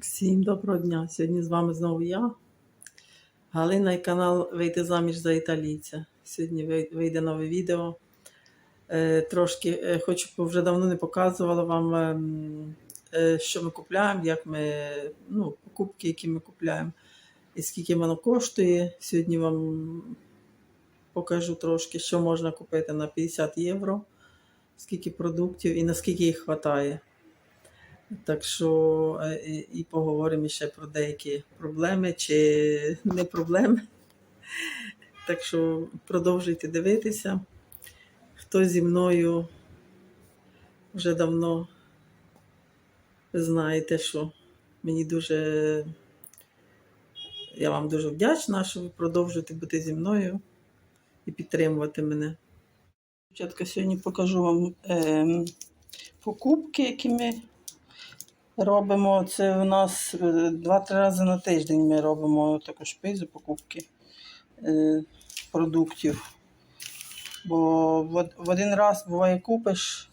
Всім доброго дня! Сьогодні з вами знову я, Галина і канал Вийти заміж за італійця. Сьогодні вийде нове відео. Е, трошки е, хочу, вже давно не показувала вам, ем, е, що ми купуємо, як ми, ну, покупки, які ми купуємо, і скільки воно коштує. Сьогодні вам покажу трошки, що можна купити на 50 євро, скільки продуктів і наскільки їх вистачає. Так що е, і, поговоримо ще про деякі проблеми чи не проблеми. Так що продовжуйте дивитися. Хто зі мною вже давно знаєте, що мені дуже я вам дуже вдячна, що ви продовжуєте бути зі мною і підтримувати мене. Спочатку сьогодні покажу вам ем, покупки, які ми робимо. Це у нас е, два-три рази на тиждень ми робимо таку шпизу покупки е, продуктів. Бо в один раз буває купиш,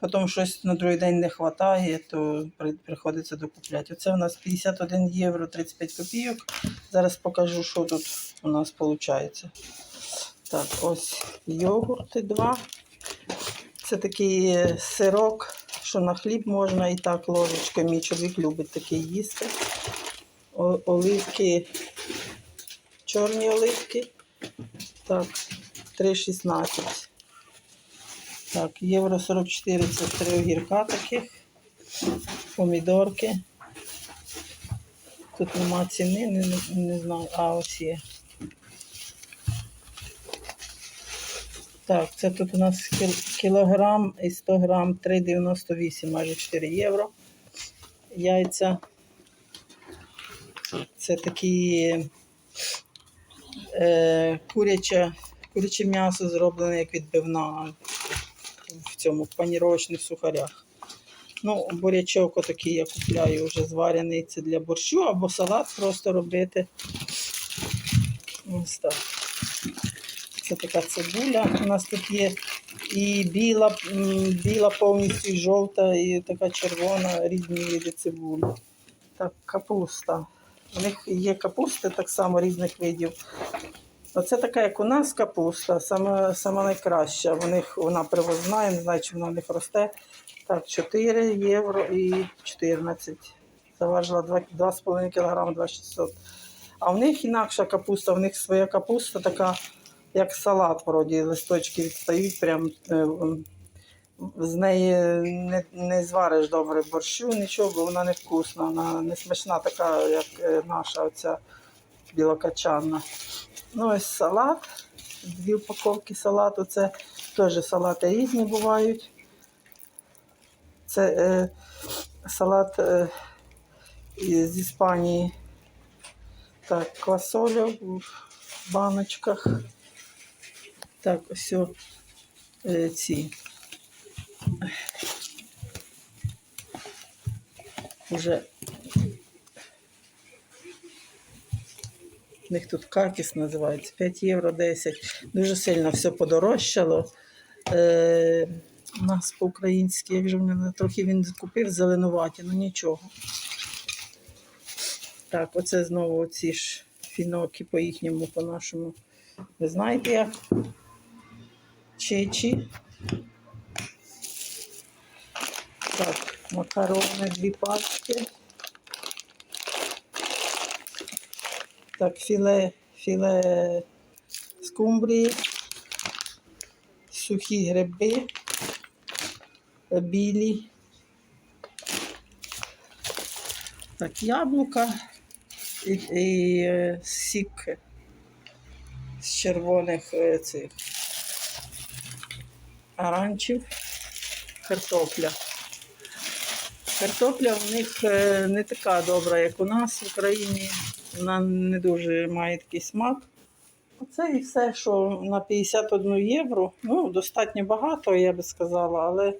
потім щось на другий день не вистачає, то при- приходиться докупляти. Оце у нас 51 євро 35 копійок. Зараз покажу, що тут у нас виходить. Так, ось йогурти два. Це такий е, сирок, що на хліб можна і так ложечкою. Мій чоловік любить такий їсти. О- оливки, чорні оливки. Так, 3,16. Так, євро 44 це три огірка таких. Помідорки. Тут нема ціни, не, не, не знаю. А, ось є. Так, це тут у нас кілограм і 100 грам 3,98, майже 4 євро. Яйця. Це такі е, куряче, куряче м'ясо зроблене як відбивна в цьому в паніровочних сухарях. Ну, бурячок отакий я купляю вже зварений. Це для борщу або салат просто робити. Ось так. Це така цибуля. У нас тут є і біла, біла повністю, і жовта, і така червона, різні види цибулі. Так, капуста. У них є капусти так само різних видів. Оце така, як у нас капуста, сама, сама найкраща. У них вона привозна, я не знаю, чи вона в них росте. Так, 4 євро і 14. Заважила 2,5 кг 2600. А в них інакша капуста, в них своя капуста така, як салат, вроді, листочки відстають, прям е, з неї не, не звариш добре борщу, нічого, бо вона не вкусна, вона не смачна, така, як е, наша оця білокачанна. Ну, ось салат, дві упаковки салату, це теж салати різні бувають. Це е, салат е, із Іспанії. Так, квасоля в баночках. Так, ось е, ці. Уже в них тут какіс називається 5 євро 10. Дуже сильно все подорожчало. Е, у нас по-українськи, як же мене трохи він купив зеленуваті, ну нічого. Так, оце знову ці ж фіноки по їхньому, по нашому. Ви знаєте як? Чечі. Так, макарони, дві пачки. Так, філе, філе скумбрії, сухі гриби, білі. Так, яблука і, і е, сік з червоних е, цих аранчів, картопля. Картопля в них е, не така добра, як у нас в Україні. Вона не дуже має такий смак. Оце і все, що на 51 євро. Ну, достатньо багато, я би сказала, але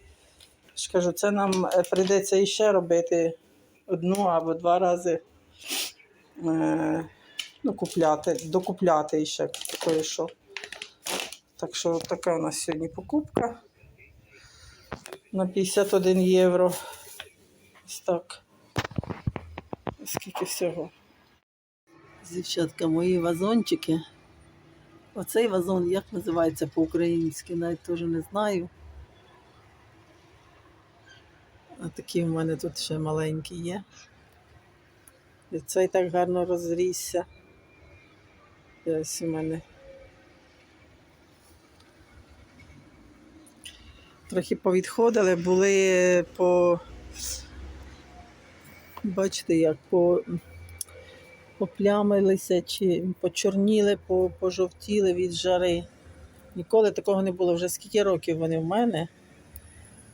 ж кажу, це нам е, прийдеться іще робити одну або два рази. Е, ну, купляти, докупляти ще такої що. Так що така у нас сьогодні покупка на 51 євро. Ось так. Скільки всього. Дівчатка, мої вазончики. Оцей вазон як називається по-українськи, навіть теж не знаю. А такі в мене тут ще маленькі є. І цей так гарно розрісся. Ось у мене. Трохи повідходили, були по. Бачите, як по поплямилися чи почорніли, по- пожовтіли від жари. Ніколи такого не було. Вже скільки років вони в мене.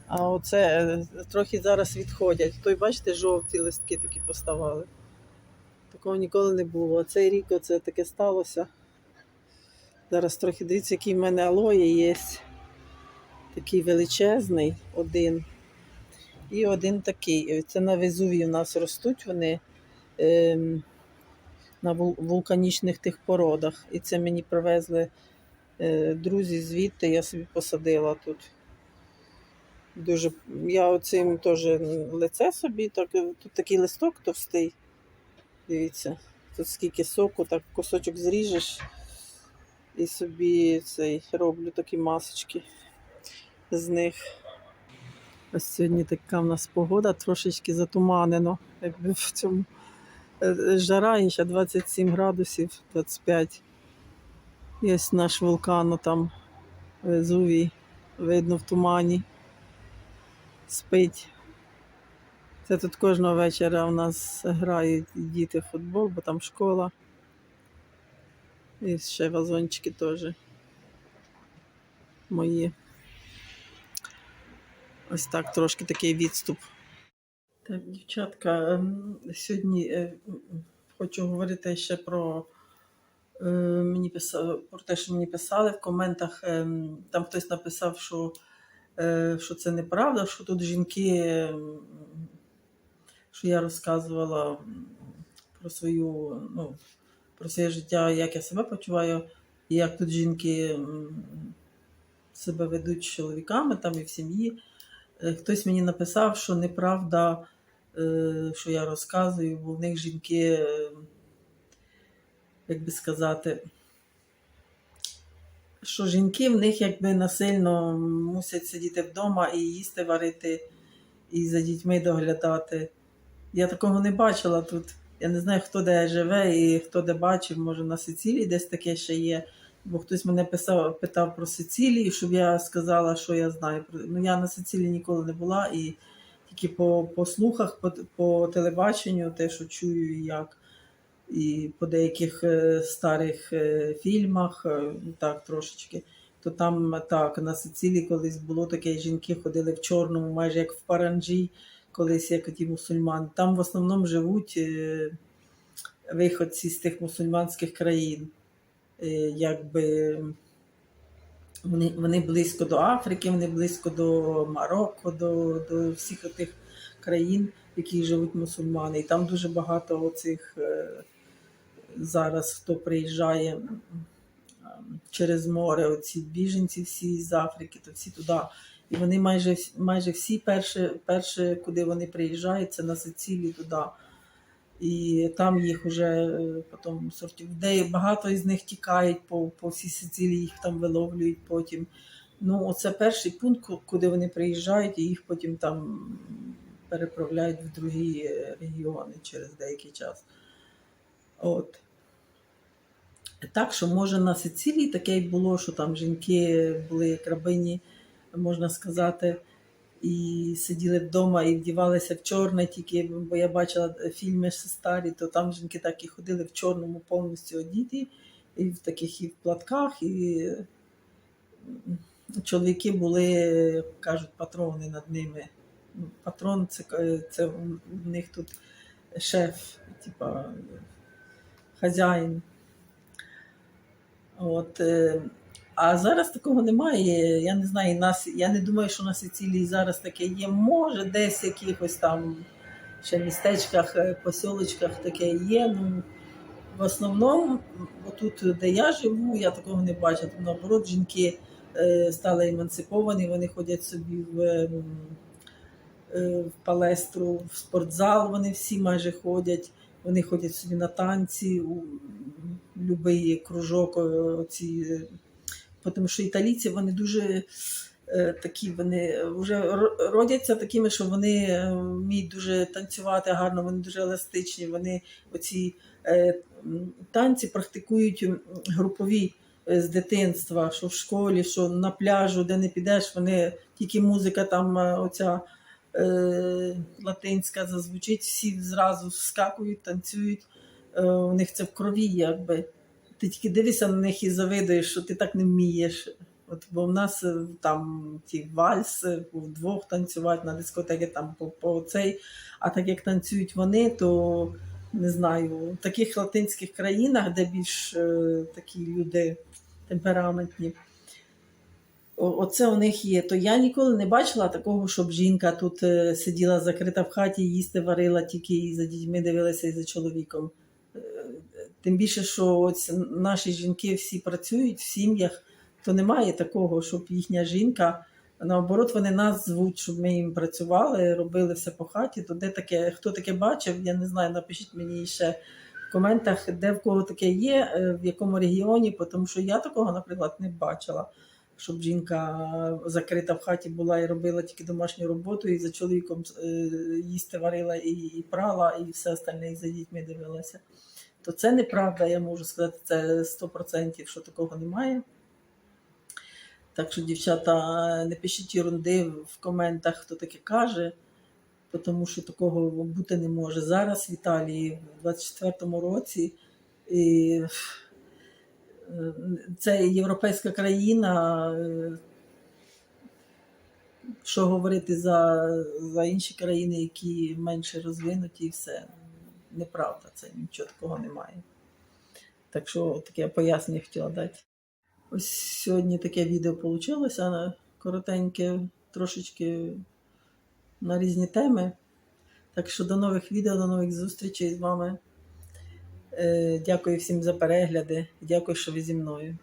А оце е, трохи зараз відходять. Той, бачите, жовті листки такі поставали. Такого ніколи не було. А цей рік оце таке сталося. Зараз трохи дивіться, який в мене алої є. Такий величезний один. І один такий. Це на Везуві в нас ростуть вони ем, на вулканічних тих породах. І це мені привезли е, друзі звідти, я собі посадила тут. Дуже, я оцим теж лице собі, так, е, тут такий листок товстий. Дивіться, тут скільки соку, так кусочок зріжеш і собі цей роблю такі масочки з них. Ось сьогодні така в нас погода, трошечки затуманено. Якби в цьому е, жара і ще 27 градусів, 25. Є наш вулкан там Везувій, видно в тумані. Спить. Це тут кожного вечора у нас грають діти в футбол, бо там школа. І ще вазончики теж мої. Ось так трошки такий відступ. Так, дівчатка, ем, сьогодні е, хочу говорити ще про, е, мені писали, про те, що мені писали в коментах. ем, Там хтось написав, що, е, що це неправда, що тут жінки, ем, що я розказувала про свою, ну, про своє життя, як я себе почуваю, і як тут жінки себе ведуть з чоловіками там і в сім'ї. Е, Хтось мені написав, що неправда, е, що я розказую, бо в них жінки, е, як би сказати, що жінки в них якби насильно мусять сидіти вдома і їсти варити, і за дітьми доглядати. Я такого не бачила тут. Я не знаю, хто де живе і хто де бачив, може на Сицилії десь таке ще є. Бо хтось мене писав, питав про Сицилію, щоб я сказала, що я знаю. Ну, я на Сицилії ніколи не була, і тільки по, по слухах, по, по телебаченню, те, що чую, як, і по деяких е, старих е, фільмах, е, ну, так трошечки. То там так, на Сицилії колись було таке, жінки ходили в чорному, майже як в Паранджі, колись як ті мусульмани. Там в основному живуть виходці з тих мусульманських країн. Е, якби вони, вони близько до Африки, вони близько до Марокко, до, до всіх тих країн, в яких живуть мусульмани. І там дуже багато оцих е, зараз, хто приїжджає через море, оці біженці всі з Африки, то всі туди. І вони майже, майже всі перше, перше, куди вони приїжджають, це на Сицилію туди. І там їх вже е, потім сортів. Багато із них тікають по, по всій Сицилії, їх там виловлюють потім. Ну, оце перший пункт, куди вони приїжджають, і їх потім там переправляють в другі регіони через деякий час. От. Так що, може, на Сицилії таке й було, що там жінки були як рабині, можна сказати, і сиділи вдома і вдівалися в чорне тільки, бо я бачила фільми старі, то там жінки так і ходили в чорному повністю одіті, і в таких і в платках, і чоловіки були, як кажуть, патрони над ними. Патрон це, це в них тут шеф, типа хазяїн. От, е, а зараз такого немає. Я не знаю, нас, я не думаю, що на Сицилії зараз таке є. Може, десь якихось там ще містечках, е, посілочках таке є. Ну, в основному, отут, де я живу, я такого не бачу. Тут, наоборот, жінки е, стали емансиповані, вони ходять собі в, е, в палестру, в спортзал вони всі майже ходять. Вони ходять собі на танці, у будь-який кружок. Оці, тому що італійці вони дуже е, такі, вони вже родяться такими, що вони е, вміють дуже танцювати гарно, вони дуже еластичні. Вони оці е, танці практикують групові з дитинства, що в школі, що на пляжу, де не підеш, вони тільки музика там оця латинська зазвучить, всі зразу скакують, танцюють. У них це в крові, якби. Ти тільки дивишся на них і завидуєш, що ти так не вмієш. От, бо в нас е, там ті вальси вдвох танцювати на дискотеки там по, по цей. А так як танцюють вони, то не знаю, в таких латинських країнах, де більш е, такі люди темпераментні, оце у них є. То я ніколи не бачила такого, щоб жінка тут е, сиділа закрита в хаті, їсти варила тільки і за дітьми дивилася і за чоловіком. Е, Тим більше, що ось наші жінки всі працюють в сім'ях, то немає такого, щоб їхня жінка. Наоборот, вони нас звуть, щоб ми їм працювали, робили все по хаті. То де таке, хто таке бачив, я не знаю, напишіть мені ще в коментах, де в кого таке є, е, в якому регіоні, тому що я такого, наприклад, не бачила. Щоб жінка закрита в хаті була і робила тільки домашню роботу, і за чоловіком е, їсти варила і прала, і все остальне, і за дітьми дивилася. То це неправда, я можу сказати, це 100%, що такого немає. Так що, дівчата, не пишіть ерунди в коментах, хто таке каже, тому що такого бути не може. Зараз в Італії в 24-му році і, е, це європейська країна. е, Що говорити за, за інші країни, які менше розвинуті, і все. Неправда, це нічого такого немає. Так що таке пояснення хотіла дати. Ось сьогодні таке відео вийшло, коротеньке, трошечки на різні теми. Так що до нових відео, до нових зустрічей з вами. Е, Дякую всім за перегляди. Дякую, що ви зі мною.